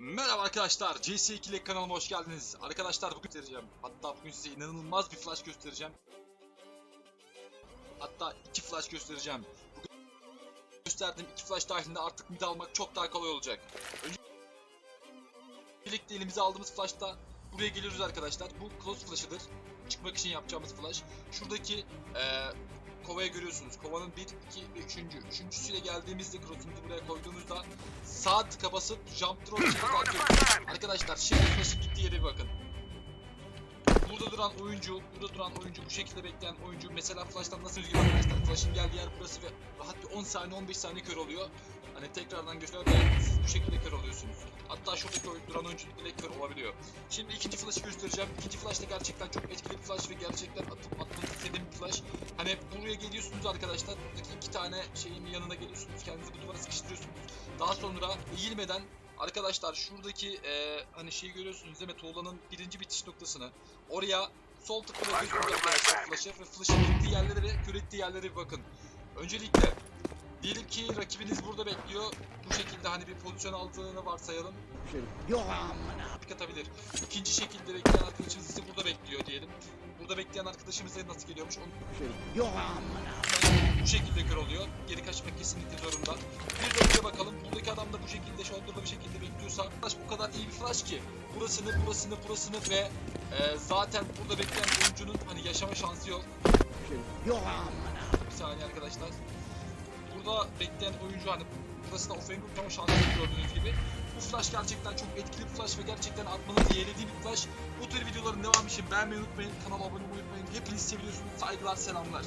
Merhaba arkadaşlar, CS2 kanalıma hoş geldiniz. Arkadaşlar bugün göstereceğim. Hatta bugün size inanılmaz bir flash göstereceğim. Hatta iki flash göstereceğim. Bugün gösterdiğim iki flash dahilinde artık mid almak çok daha kolay olacak. Öncelikle elimize aldığımız flashta buraya geliyoruz arkadaşlar. Bu close flash'ıdır. Çıkmak için yapacağımız flash. Şuradaki eee kovayı görüyorsunuz. Kovanın 1, 2 ve 3. Üçüncüsüyle geldiğimizde cross'umuzu buraya koyduğumuzda sağ tıka basıp jump throw çekip. Arkadaşlar şimdi flash'ın gittiği yere bir bakın. Burada duran oyuncu, burada duran oyuncu, bu şekilde bekleyen oyuncu mesela flash'tan nasıl üzgün arkadaşlar? Flash'ın geldiği yer burası ve rahat bir 10 saniye 15 saniye kör oluyor. Hani tekrardan göster siz bu şekilde kör oluyorsunuz. Hatta şuradaki oyun, duran oyuncu bile kör olabiliyor. Şimdi ikinci flash'ı göstereceğim. İkinci flash da gerçekten çok etkili bir flash ve gerçekten atıp atmanızı istediğim bir flash. Hani buraya geliyorsunuz arkadaşlar. Buradaki iki tane şeyin yanına geliyorsunuz. Kendinizi bu duvara sıkıştırıyorsunuz. Daha sonra eğilmeden arkadaşlar şuradaki e, hani şeyi görüyorsunuz değil mi? Tuğlanın birinci bitiş noktasını. Oraya sol tıkla flash'ı ve flash'ın gittiği yerlere ve kör ettiği yerlere bir bakın. Öncelikle diyelim ki rakibiniz burada bekliyor. Bu şekilde hani bir pozisyon aldığını varsayalım. Yok amına. Atabilir. İkinci şekilde bekleyen arkadaşımız bekleyen arkadaşımız da nasıl geliyormuş onu Yok amına. bu şekilde kör oluyor. Geri kaçmak kesinlikle zorunda. Bir de buraya bakalım. Buradaki adam da bu şekilde shoulder'da bir şekilde bekliyorsa flash bu kadar iyi bir flash ki burasını burasını burasını ve e, zaten burada bekleyen oyuncunun hani yaşama şansı yok. Yok amına. Bir saniye arkadaşlar. Burada bekleyen oyuncu hani burasında offense kurtarma şansı yok gördüğünüz gibi. Bu flash gerçekten çok etkili bir flash ve gerçekten atmanızı yeğlediği bir flash. Bu tür videoların devamı için beğenmeyi unutmayın. Kanala abone olmayı unutmayın. Hepinizi seviyorsunuz. Saygılar, selamlar.